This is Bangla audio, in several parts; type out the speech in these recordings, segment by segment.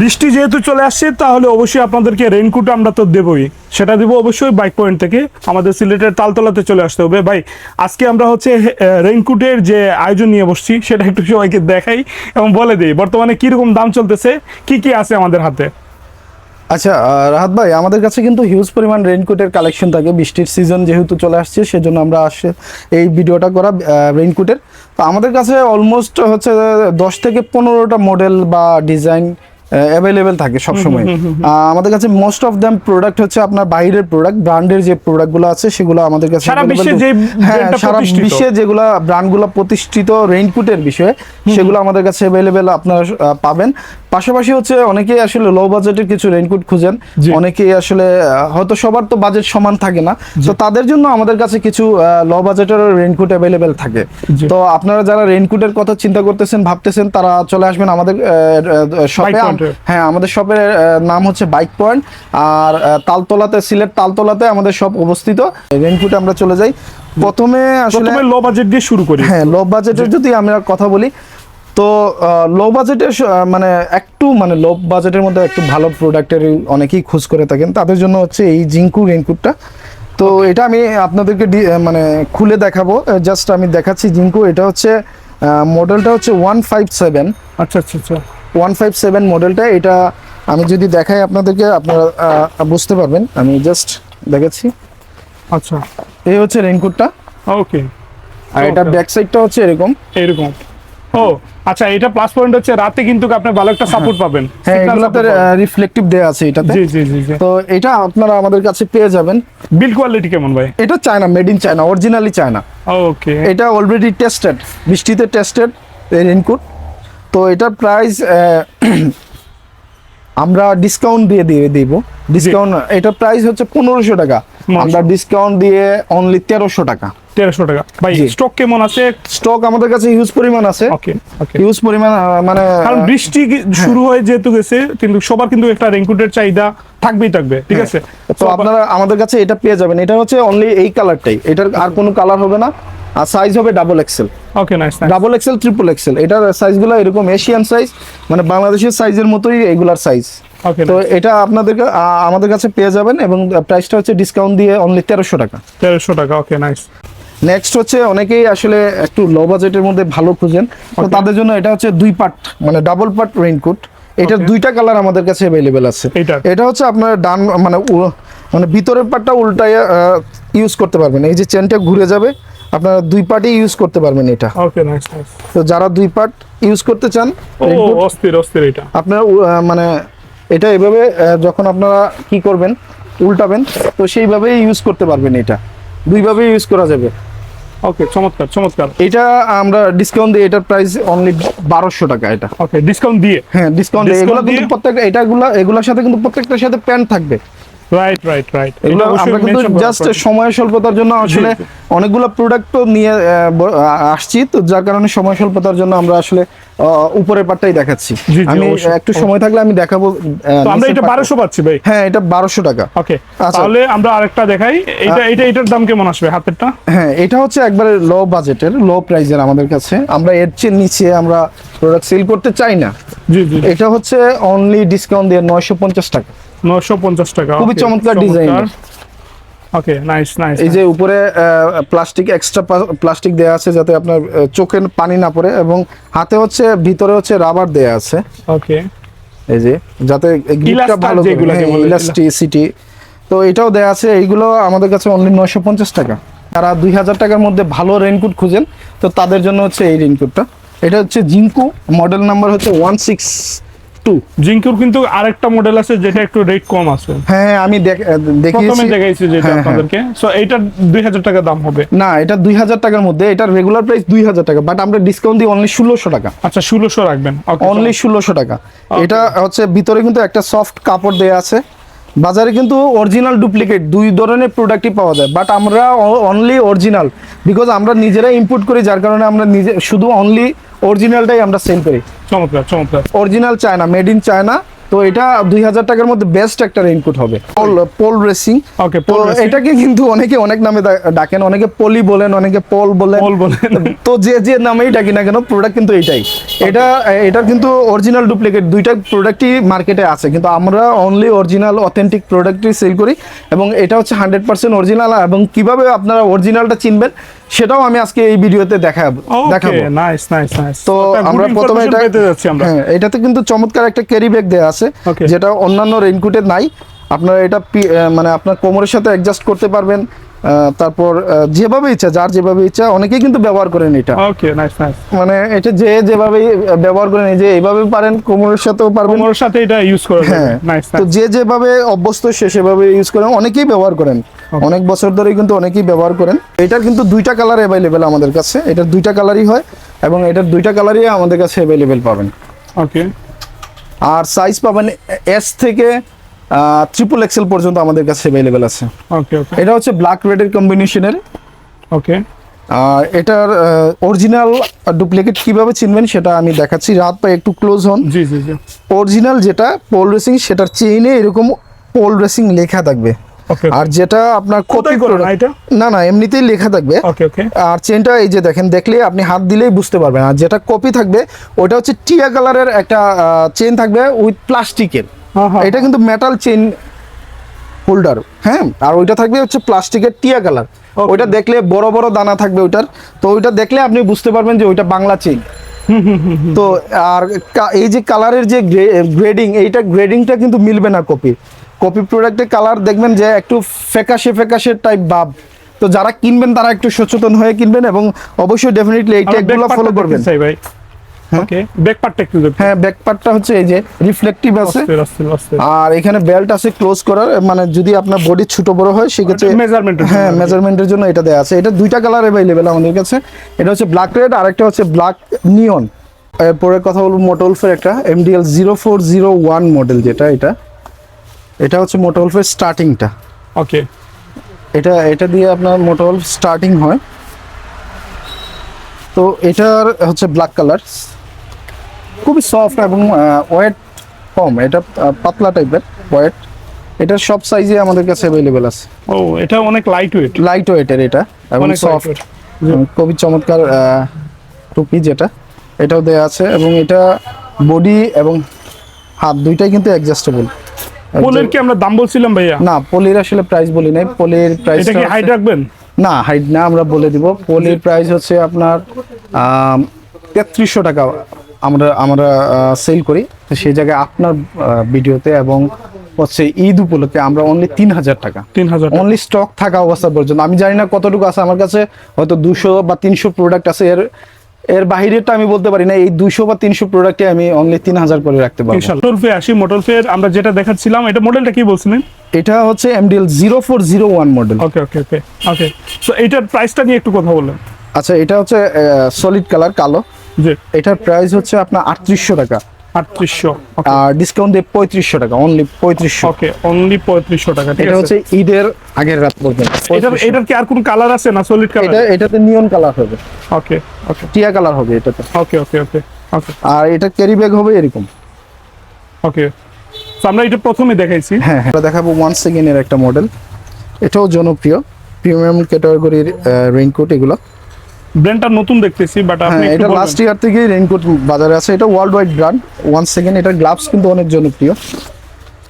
বৃষ্টি যেহেতু চলে আসছে, তাহলে অবশ্যই আপনাদেরকে রেইনকোট আমরা তো দেবই। সেটা দিব অবশ্যই বাইক পয়েন্ট থেকে। আমাদের সিলেটের তালতলাতে চলে আসতে হবে। ভাই, আজকে আমরা হচ্ছে রেইনকোটের যে আয়োজন নিয়ে বসছি, সেটা একটু সবাইকে দেখাই এবং বলে দিই, বর্তমানে কীরকম দাম চলতেছে, কি কি আছে আমাদের হাতে? আচ্ছা রাহাত ভাই, আমাদের কাছে কিন্তু হিউজ পরিমাণ রেইনকোটের কালেকশন থাকে। বৃষ্টির সিজন যেহেতু চলে আসছে, সেজন্য আমরা আসে, এই ভিডিওটা করা রেইনকোটের তো আমাদের কাছে অলমোস্ট হচ্ছে দশ থেকে পনেরোটা মডেল বা ডিজাইন অ্যাভেলেবেল থাকে সবসময়। আহ, আমাদের কাছে মোস্ট অফ দ্যাম প্রোডাক্ট হচ্ছে আপনার বাইরের প্রোডাক্ট ব্র্যান্ডের যে প্রোডাক্টগুলো আছে সেগুলো আমাদের কাছে সারা বিশ্বে যে হ্যাঁ সারা। বিশ্বে যেগুলো ব্র্যান্ডগুলো প্রতিষ্ঠিত রেইনকোটের বিষয়ে সেগুলো আমাদের কাছে অ্যাভেলেবেল আপনারা পাবেন। পাশাপাশি হচ্ছে অনেকেই আসলে লো বাজেটের কিছু রেইনকোট খুঁজেন। অনেকেই আসলে হয়তো সবার তো বাজেট সমান থাকে না। তো তাদের জন্য আমাদের কাছে কিছু লো বাজেটের রেইনকোট অ্যাভেলেবেল থাকে। তো আপনারা যারা রেইনকোটের কথা চিন্তা করতেছেন ভাবতেছেন তারা চলে আসবেন আমাদের শপে হ্যাঁ আমাদের শপের নাম হচ্ছে বাইক পয়েন্ট আর তালতলাতে সিলেট তালতলাতে আমাদের শপ অবস্থিত। রেইনকোট আমরা চলে যাই। প্রথমে আসলে প্রথমে লো বাজেট দিয়ে শুরু করি। হ্যাঁ লো বাজেটের যদি আমরা কথা বলি তো লো বাজেটের মানে একটু মানে লো বাজেটের মধ্যে একটু ভালো প্রোডাক্টের অনেকেই খোঁজ করে থাকেন। তাদের জন্য হচ্ছে এই জিঙ্কু রেইনকোটটা তো এটা আমি আপনাদেরকে মানে খুলে দেখাবো। জাস্ট আমি দেখাচ্ছি জিঙ্কু। এটা হচ্ছে মডেলটা হচ্ছে ওয়ান ফাইভ সেভেন আচ্ছা আচ্ছা আচ্ছা। ওয়ান ফাইভ সেভেন মডেলটা এটা আমি যদি দেখাই আপনাদেরকে আপনারা বুঝতে পারবেন। আমি জাস্ট দেখাচ্ছি। আচ্ছা। এই হচ্ছে রেইনকোটটা ওকে আর এটা. ব্যাক সাইডটা হচ্ছে এরকম। এরকম। ও আচ্ছা এটা প্লাস পয়েন্ট হচ্ছে রাতে কিন্তু আপনি ভালো একটা সাপোর্ট পাবেন। হ্যাঁ এগুলোতে রিফ্লেকটিভ দেওয়া আছে এটাতে। জি জি জি তো এটা আপনারা আমাদের কাছে পেয়ে যাবেন। বিল কোয়ালিটি কেমন ভাই? এটা China made in China originally China okay এটা অলরেডি টেস্টেড বৃষ্টিতে টেস্টেড রেইনকোট তো এটার প্রাইস আমরা ডিসকাউন্ট দিয়ে দিয়ে দিব। ডিসকাউন্ট এটার প্রাইস হচ্ছে পনেরোশো টাকা। আমরা ডিসকাউন্ট দিয়ে অনলি তেরোশো টাকা। তেরোশো টাকা। ভাই স্টক কেমন আছে? স্টক আমাদের কাছে হিউজ পরিমাণ আছে। ওকে হিউজ পরিমাণ মানে কারণ বৃষ্টি হ্যাঁ। শুরু হয়ে যেহেতু গেছে কিন্তু সবার কিন্তু একটা রেইনকোটের চাহিদা থাকবেই থাকবে ঠিক আছে? তো আপনারা আমাদের কাছে এটা পেয়ে যাবেন। এটা হচ্ছে অনলি এই কালারটাই এটার আর কোনো কালার হবে না। আর সাইজ হবে double XL okay nice double XL triple XL এটার সাইজগুলো এরকম এশিয়ান সাইজ মানে বাংলাদেশের সাইজের মতোই এগুলার সাইজ তো এটা আপনাদেরকে আ- আমাদের কাছে পেয়ে যাবেন এবং প্রাইসটা হচ্ছে ডিসকাউন্ট দিয়ে অনলি তেরোশো টাকা। তেরোশো টাকা ওকে নাইস নেক্সট হচ্ছে অনেকেই আসলে একটু লো বাজেটের মধ্যে ভালো খুঁজেন। তো তাদের জন্য এটা হচ্ছে দুই পার্ট মানে ডাবল পার্ট রেইনকোট এটার দুইটা কালার আমাদের কাছে অ্যাভেলেবেল আছে। এটা হচ্ছে আপনার ডান মানে মানে ভিতরের পার্টটা উল্টায় ইউজ করতে পারবেন। এই যে চেনটা ঘুরে যাবে আপনারা দুই পার্টই ইউজ করতে পারবেন এটা। ওকে নাইস নাইস তো যারা দুই পার্ট ইউজ করতে চান ও অস্থির অস্থির এটা। আপনারা মানে এটা এভাবে যখন আপনারা কি করবেন উল্টাবেন তো সেইভাবেই ইউজ করতে পারবেন এটা। দুইভাবে ইউজ করা যাবে। ওকে চমৎকার চমৎকার। এটা আমরা ডিসকাউন্ট দিই এটার প্রাইস অনলি বারোশো টাকা এটা। ওকে ডিসকাউন্ট দিয়ে? হ্যাঁ ডিসকাউন্ট Discount এগুলো কিন্তু দিয়ে? প্রত্যেকটা এটাগুলো এগুলোর সাথে কিন্তু প্রত্যেকটার সাথে প্যান্ট থাকবে। রাইট রাইট রাইট এগুলো আমরা কিন্তু জাস্ট সময় স্বল্পতার জন্য আসলে জি। অনেকগুলো প্রোডাক্ট তো নিয়ে আসছি। তো যার কারণে সময় স্বল্পতার জন্য আমরা আসলে উপরের পাটটাই দেখাচ্ছি। আমি একটু সময় থাকলে আমি দেখাবো আমরা এটা। বারোশো পাচ্ছি ভাই। হ্যাঁ এটা বারোশো টাকা। ওকে আচ্ছা। তাহলে আমরা আরেকটা দেখাই। এটা এটা এটার দাম কেমন আসবে হাতেরটা? হ্যাঁ এটা হচ্ছে একবারে লো বাজেটের লো প্রাইজের আমাদের কাছে। আমরা এর চেয়ে নিচে আমরা প্রোডাক্ট সেল করতে চাই না। জি জি এটা হচ্ছে অনলি ডিসকাউন্ট দিয়ে নয়শো পঞ্চাশ টাকা। নশো পঞ্চাশ টাকা খুবই চমৎকার এর। ওকে নাইস নাইস এই যে উপরে প্লাস্টিক এক্সট্রা প্লাস্টিক দেওয়া আছে যাতে আপনার চোখে পানি না পড়ে এবং হাতে হচ্ছে ভিতরে হচ্ছে রাবার দেয়া আছে। ওকে এই যে যাতে গ্রিপটা ভালো ইলাস্টিসিটি তো এটাও দেয়া আছে এইগুলো আমাদের কাছে অনলি নয়শো পঞ্চাশ টাকা। যারা দুই হাজার টাকার মধ্যে ভালো রেইনকোট খুঁজেন তো তাদের জন্য হচ্ছে এই রেইনকোটটা এটা হচ্ছে জিঙ্কু মডেল নাম্বার হচ্ছে ওয়ান সিক্স টু। জিঙ্কুর কিন্তু আরেকটা মডেল আছে যেটা একটু রেট কম আছে। হ্যাঁ আমি প্রথমে দেখাইছি যেটা হ্যাঁ, হ্যাঁ। আপনাদেরকে। সো দুই হাজার টাকা দাম হবে। না এটা দুই হাজার টাকার মধ্যে। এটার রেগুলার প্রাইস দুই হাজার টাকা বাট আমরা ডিসকাউন্ট দিই অনলি ষোলোশো টাকা। আচ্ছা ষোলোশো রাখবেন। অনলি ষোলোশো টাকা। এটা হচ্ছে ভিতরে কিন্তু একটা সফট কাপড় দেয়া আছে। বাজারে কিন্তু অরিজিনাল ডুপ্লিকেট দুই ধরনের প্রোডাক্টই পাওয়া যায় বাট আমরা অনলি অরিজিনাল বিকজ আমরা নিজেরাই ইম্পোর্ট করি যার কারণে আমরা নিজে শুধু অনলি অরিজিনালটাই আমরা সেল করি। চমৎকার চমৎকার। Original China made in China তো এটা দুই হাজার টাকার মধ্যে বেস্ট একটা রেইনকোট হবে। পোল পোল রেসিং ওকে তো এটাকে কিন্তু অনেকে অনেক নামে ডাকেন অনেকে পলি বলেন অনেকে পল বলেন। পল বলেন। তো যে যে নামেই ডাকি না কেন প্রোডাক্ট কিন্তু এটাই। এটা এটা কিন্তু অরিজিনাল ডুপ্লিকেট দুইটা প্রোডাক্টই মার্কেটে আছে। কিন্তু আমরা অনলি অরিজিনাল অথেন্টিক প্রোডাক্টই সেল করি। এবং এটা হচ্ছে হান্ড্রেড পার্সেন্ট অরিজিনাল এবং কীভাবে আপনারা অরিজিনালটা চিনবেন সেটাও আমি আজকে এই ভিডিওতে দেখাবো দেখাবো। নাইস নাইস নাইস তো আমরা প্রথমে এটা যাচ্ছি আমরা। হ্যাঁ এটাতে কিন্তু চমৎকার একটা ক্যারি ব্যাগ দেয়া আছে যেটা অন্যান্য রেইনকোটে নাই। আপনারা এটা মানে আপনার কোমরের সাথে অ্যাডজাস্ট করতে পারবেন। তারপর যেভাবে ইচ্ছা যার যেভাবে ইচ্ছা অনেকেই কিন্তু ব্যবহার করেন এটা। ওকে নাইস নাইস মানে এটা যে যেভাবে ব্যবহার করেন এই যে এইভাবে পারেন কোমরের সাথেও পারবেন। কোমরের সাথে এটা ইউজ করা যাবে হ্যাঁ নাইস তো যে যেভাবে অভ্যস্ত সে সেভাবে ইউজ করেন অনেকেই ব্যবহার করেন। অনেক বছর ধরে কিন্তু অনেকেই ব্যবহার করেন। এটার কিন্তু দুইটা কালার অ্যাভেলেবেল আমাদের কাছে। এটার দুইটা কালারই হয় এবং এটার দুইটা কালারই আমাদের কাছে অ্যাভেলেবেল পাবেন। ওকে আর সাইজ পাবেন এস থেকে ট্রিপল এক্সেল পর্যন্ত আমাদের কাছে অ্যাভেলেবেল আছে। ওকে ওকে এটা হচ্ছে ব্ল্যাক রেডের কম্বিনেশনের ওকে আর এটার অরিজিনাল ডুপ্লিকেট কীভাবে চিনবেন সেটা আমি দেখাচ্ছি। রাত পায়ে একটু ক্লোজ হন। জি জি জি। অরিজিনাল যেটা পোল রেসিং সেটার চেইনে এরকম পোল রেসিং লেখা থাকবে। ওকে আর যেটা আপনার কোথায় করে না এটা? না না এমনিতেই লেখা থাকবে। ওকে ওকে আর চেনটা এই যে দেখেন দেখলে আপনি হাত দিলেই বুঝতে পারবেন। আর যেটা কপি থাকবে ওটা হচ্ছে টিয়া কালারের একটা চেন থাকবে উইথ প্লাস্টিকের এটা কিন্তু মেটাল চেন হোল্ডার হ্যাঁ? আর ওইটা থাকবে হচ্ছে প্লাস্টিকের টিয়া কালার. ওইটা দেখলে বড় বড় দানা থাকবে ওইটার। তো ওইটা দেখলে আপনি বুঝতে পারবেন যে ওইটা বাংলা চেন তো আর এই যে কালারের যে গ্রেডিং এইটা গ্রেডিংটা কিন্তু মিলবে না কপি কপি প্রোডাক্টের কালার দেখবেন যে একটু ফ্যাকাশে ফ্যাকাশে টাইপ ভাব। তো যারা কিনবেন তারা একটু সচেতন হয়ে কিনবেন এবং অবশ্যই ডেফিনেটলি এই টেকগুলো ফলো করবেন। ভাই। ওকে ব্যাক পার্টটা একটু হ্যাঁ ব্যাক পার্টটা হচ্ছে এই যে রিফ্লেক্টিভ আছে। আর এখানে বেল্ট আছে ক্লোজ করার মানে যদি আপনার বডি ছোট বড় হয় সেক্ষেত্রে মেজারমেন্ট হ্যাঁ মেজারমেন্টের জন্য এটা আছে। এটা দুইটা কালার আমাদের কাছে। এটা হচ্ছে ব্ল্যাক রেড আর একটা হচ্ছে ব্ল্যাক নিয়ন এরপরে কথা বলব মোটলফের একটা MDL zero four zero one model যেটা এটা। এটা হচ্ছে মোটলফের স্টার্টিংটা ওকে এটা এটা দিয়ে আপনার স্টার্টিং হয়। তো এটার হচ্ছে ব্ল্যাক কালার খুবই সফট এবং ওয়েট কম। এটা পাতলা টাইপের ওয়েট এটার সব সাইজে আমাদের কাছে অ্যাভেলেবেল আছে। ও এটা অনেক লাইট ওয়েট লাইট ওয়েটের এটা এবং সফট খুবই চমৎকার টুপি যেটা এটাও দেওয়া আছে। এবং এটা বডি এবং হাত দুইটাই কিন্তু অ্যাডজাস্টেবল পোলের কি আমরা দাম বলছিলাম ভাইয়া? না পলির আসলে প্রাইস বলি নাই। পলির প্রাইস এটা কি হাইট রাখবেন? না হাইট না আমরা বলে দিব। পলির প্রাইস হচ্ছে আপনার তেত্রিশশো টাকা আমরা আমরা সেল করি। তো সেই জায়গায় আপনার ভিডিওতে এবং হচ্ছে ঈদ উপলক্ষে আমরা অনলি তিন হাজার টাকা। তিন হাজার অনলি স্টক থাকা অবস্থা পর্যন্ত। আমি জানি না কতটুকু আছে। আমার কাছে হয়তো দুশো বা তিনশো প্রোডাক্ট আছে। এর এর বাহিরেরটা আমি বলতে পারি না। এই দুশো বা তিনশো প্রোডাক্টে আমি অনলি তিন হাজার করে রাখতে পারি মোটর ফে আসি। মোটর ফের আমরা যেটা দেখাচ্ছিলাম এটা মডেলটা কি বলছিলেন এটা হচ্ছে MDL zero four zero one model okay okay okay okay so এটার প্রাইসটা নিয়ে একটু কথা বললেন। আচ্ছা এটা হচ্ছে সলিড কালার কালো। জি। এটার প্রাইস হচ্ছে আপনার আটত্রিশশো টাকা। আটত্রিশশো আর ডিসকাউন্ট দিয়ে পঁয়ত্রিশশো টাকা অনলি পঁয়ত্রিশশো। ওকে অনলি পঁয়ত্রিশশো টাকা ঠিক এটা হচ্ছে ঈদের আগের রাত পর্যন্ত 3500 এটার কি আর কোনো কালার আছে না সলিড এটা কালার এটাতে নিয়ন কালার হবে। ওকে ওকে। টিয়া কালার হবে এটাতে। ওকে ওকে ওকে ওকে। আর এটা ক্যারি ব্যাগ হবে এরকম। ওকে। তো আমরা এটা প্রথমে দেখাইছি। হ্যাঁ হ্যাঁ। এটা দেখাবো ওয়ান সেকেন্ডের একটা মডেল এটাও জনপ্রিয়। প্রিমিয়াম ক্যাটাগরির রেইনকোট এগুলো। ব্র্যান্ডটা নতুন দেখতেছি বাট আপনি হ্যাঁ এটা লাস্ট ইয়ার থেকে রেইনকোট বাজারে আছে। এটা world wide brand one second এটা গ্লাভস কিন্তু অনেক জনপ্রিয়।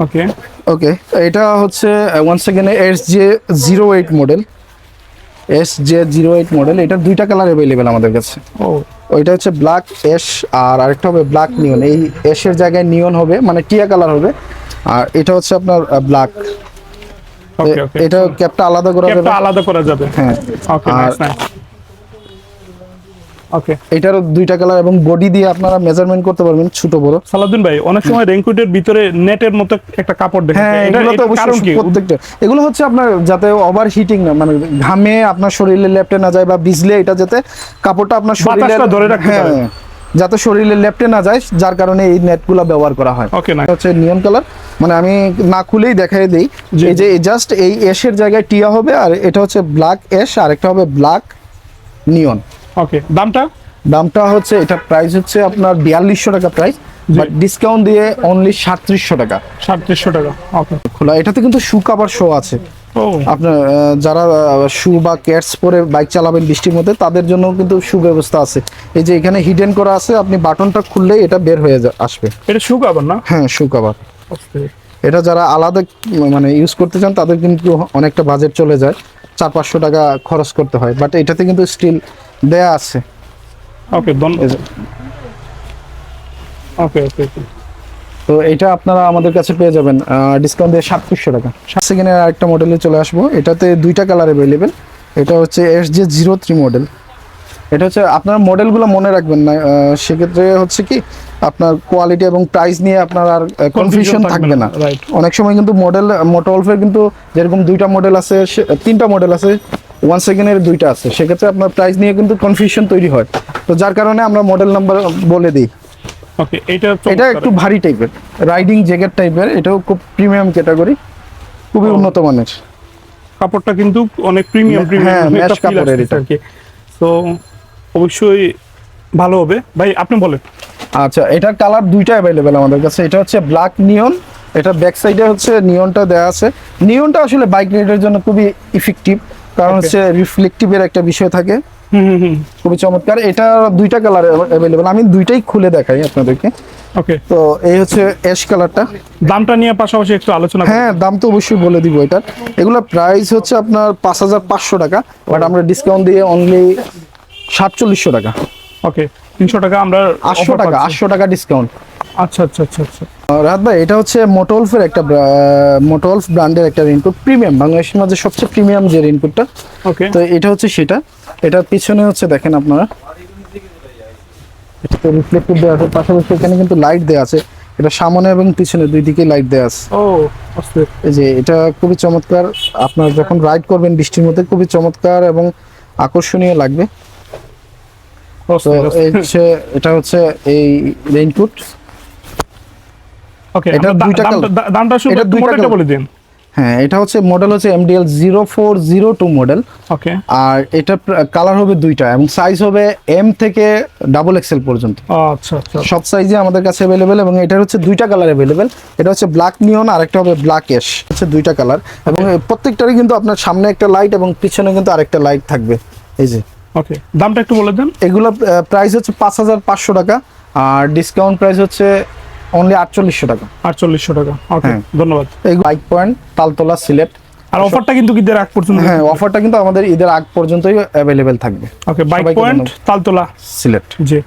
ওকে ওকে এটা হচ্ছে ওয়ান সেকেন্ডে S J zero eight model S J zero eight model এটার দুইটা কালার অ্যাভেলেবেল আমাদের কাছে। ও। ওইটা হচ্ছে ব্ল্যাক এশ আর আরেকটা হবে ব্ল্যাক নিয়ন এই এশের জায়গায় নিয়ন হবে মানে টিয়া কালার হবে। আর এটা হচ্ছে আপনার ব্ল্যাক ওকে এটা ক্যাপটা আলাদা করা যাবে। আলাদা করা যাবে। হ্যাঁ। আর- ওকে এটারও দুইটা কালার এবং বডি দিয়ে আপনারা মেজারমেন্ট করতে পারবেন ছোট বড়। সালাউদ্দিন ভাই অনেক সময় রেইনকোটের ভিতরে নেটের মতো একটা কাপড় দেখে হ্যাঁ এগুলো তো অবশ্যই প্রত্যেকটা। এগুলো হচ্ছে আপনার যাতে ওভার হিটিং না মানে ঘামে আপনার শরীরে লেপটে না যায় বা ভিজলে এটা যাতে কাপড়টা আপনার শরীরে ধরে রাখতে হ্যাঁ পারে। যাতে শরীরে লেপটে না যায় যার কারণে এই নেটগুলো ব্যবহার করা হয়। ওকে না এটা হচ্ছে নিয়ন কালার মানে আমি না খুলেই দেখাই দিই। এই যে জাস্ট এই এশের জায়গায় টিয়া হবে আর এটা হচ্ছে ব্ল্যাক এশ আর একটা হবে ব্ল্যাক নিয়ন ওকে দামটা? দামটা হচ্ছে এটা প্রাইস হচ্ছে আপনার বিয়াল্লিশশো টাকা প্রাইস। বাট ডিসকাউন্ট দিয়ে অনলি সাতত্রিশশো টাকা। সাতত্রিশশো টাকা ওকে খোলা এটাতে কিন্তু শু কাভার শো আছে। আপনার যারা শু বা ক্যাটস পরে বাইক চালাবেন বৃষ্টির মধ্যে তাদের জন্য কিন্তু সুব্যবস্থা আছে। এই যে এখানে হিডেন করা আছে আপনি বাটনটা খুললেই এটা বের হয়ে আসবে। এটা শুক আবার না? হ্যাঁ শু কাভার এটা যারা আলাদা মানে ইউজ করতে চান তাদের কিন্তু অনেকটা বাজেট চলে যায়। চার পাঁচশো টাকা খরচ করতে হয় বাট এটাতে কিন্তু স্টিল দেয়া আছে। ওকে। ওকে ওকে তো এটা আপনারা আমাদের কাছে পেয়ে যাবেন। ডিসকাউন্ট দিয়ে সাতত্রিশশো টাকা। সাত সেকেন্ডের আরেকটা মডেলে চলে আসব। এটাতে দুইটা কালার অ্যাভেলেবেল এটা হচ্ছে S J zero three model এটা হচ্ছে আপনার মডেলগুলো মনে রাখবেন না। সেক্ষেত্রে হচ্ছে কি আপনার কোয়ালিটি এবং প্রাইস নিয়ে আপনার আর কনফিউশন থাকবে না। রাইট অনেক সময় কিন্তু মডেল মোটোলফের কিন্তু যেরকম দুইটা মডেল আছে তিনটা মডেল আছে ওয়ান সেকেন্ডের দুইটা আছে। সেক্ষেত্রে আপনার প্রাইস নিয়ে কিন্তু কনফিউশন তৈরি হয়। তো যার কারণে আমরা মডেল নাম্বার বলে দিই। ওকে এটা এটা একটু ভারী টাইপের রাইডিং জ্যাকেট টাইপের এটাও খুব প্রিমিয়াম ক্যাটাগরি খুবই উন্নত মানের। কাপড়টা কিন্তু অনেক প্রিমিয়াম প্রিমিয়াম mesh কাপড়ের এটা। তো অবশ্যই ভালো হবে। ভাই আপনি বলেন। আচ্ছা এটার কালার দুইটা অ্যাভেলেবেল আমাদের কাছে। এটা হচ্ছে ব্ল্যাক নিয়ন এটা ব্যাক সাইডে হচ্ছে নিয়নটা দেওয়া আছে। নিয়নটা আসলে বাইক রাইডের জন্য খুবই ইফেক্টিভ কারণ. হচ্ছে রিফ্লেকটিভের একটা বিষয় থাকে। হুম হুম হুম। খুবই চমৎকার। এটা দুইটা কালার অ্যাভেলেবেল আমি দুইটাই খুলে দেখাই আপনাদেরকে। ওকে তো এই হচ্ছে অ্যাশ কালারটা দামটা নিয়ে পাশাপাশি একটু আলোচনা হ্যাঁ দাম তো অবশ্যই বলে দিব এটার এগুলোর প্রাইস হচ্ছে আপনার পাঁচ হাজার পাঁচশো টাকা বাট আমরা ডিসকাউন্ট দিয়ে অনলি সাতচল্লিশশো টাকা। ওকে তিনশো টাকা আমরা আটশো টাকা আটশো টাকা ডিসকাউন্ট আচ্ছা আচ্ছা আচ্ছা আচ্ছা। রাত ভাই এটা হচ্ছে মোটোলফের একটা মোটোলফ ব্র্যান্ডের একটা রেইনকোট প্রিমিয়াম বাংলাদেশের মাঝে সবচেয়ে প্রিমিয়াম যে রেইনকোটটা ওকে তো এটা হচ্ছে সেটা। এটার পিছনে হচ্ছে দেখেন আপনারা। এটা রিফ্লেক্টিভ দেওয়া আছে পাশাপাশি এখানে কিন্তু লাইট দেওয়া আছে। এটা সামনে এবং পিছনে দুই দিকে লাইট দেওয়া আছে। ও আস্তে এই যে এটা খুবই চমৎকার আপনার যখন রাইড করবেন বৃষ্টির মধ্যে খুবই চমৎকার এবং আকর্ষণীয় লাগবে। এই হচ্ছে এটা হচ্ছে এই রেইনকোট এটা দুইটা দামটা- শুধু এটা মডেলটা বলে দিন। হ্যাঁ এটা হচ্ছে মডেল হচ্ছে MDL zero four zero two model okay আর এটা কালার হবে দুইটা এবং সাইজ হবে এম থেকে ডাবল এক্সেল পর্যন্ত। আচ্ছা আচ্ছা। সব সাইজে আমাদের কাছে অ্যাভেলেবেল এবং এটার হচ্ছে দুইটা কালার অ্যাভেলেবেল এটা হচ্ছে ব্ল্যাক নিয়ন আর একটা হবে ব্ল্যাক এশ হচ্ছে দুইটা কালার এবং প্রত্যেকটারই কিন্তু আপনার সামনে একটা লাইট এবং পিছনে কিন্তু আরেকটা লাইট থাকবে। এই যে। ওকে দামটা একটু বলে দেন। এগুলো প্রাইস হচ্ছে পাঁচ হাজার পাঁচশো টাকা। আর ডিসকাউন্ট প্রাইস হচ্ছে অনলি আটচল্লিশশো টাকা। আটচল্লিশশো টাকা। ওকে হ্যাঁ। ধন্যবাদ। এই বাইক পয়েন্ট তালতলা সিলেট। আর অফারটা কিন্তু ঈদের আগ পর্যন্ত হ্যাঁ অফারটা কিন্তু আমাদের ঈদের আগ পর্যন্তই অ্যাভেলেবেল থাকবে। Okay bike point. Taltala Sylhet. জি।